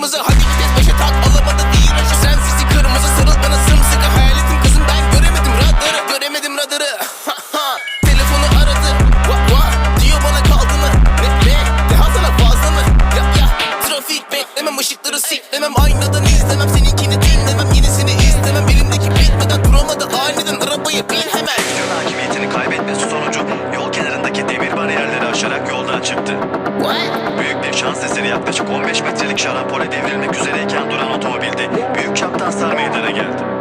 kırmızı. Hadi vites beşe tak alamadın iyi raşı Sensizlik kırmızı sarıl bana sımsıkı. Hayal ettim kızım ben göremedim radarı. Göremedim radarı. Telefonu aradı. Va, va. Diyor bana kaldı mı? Ne ne Daha sana Ya ya. Trafik beklemem ışıkları siklemem. Aynadan izlemem seninkini dinlemem. Yenisini istemem elimdeki bitmeden duramadı Aniden. Arabaya bin hemen. Fikir hakimiyetini kaybetmesi sonucu yaklaşık 15 metrelik şarampole devrilmek üzereyken duran otomobilde büyük çapta hasar meydana geldi.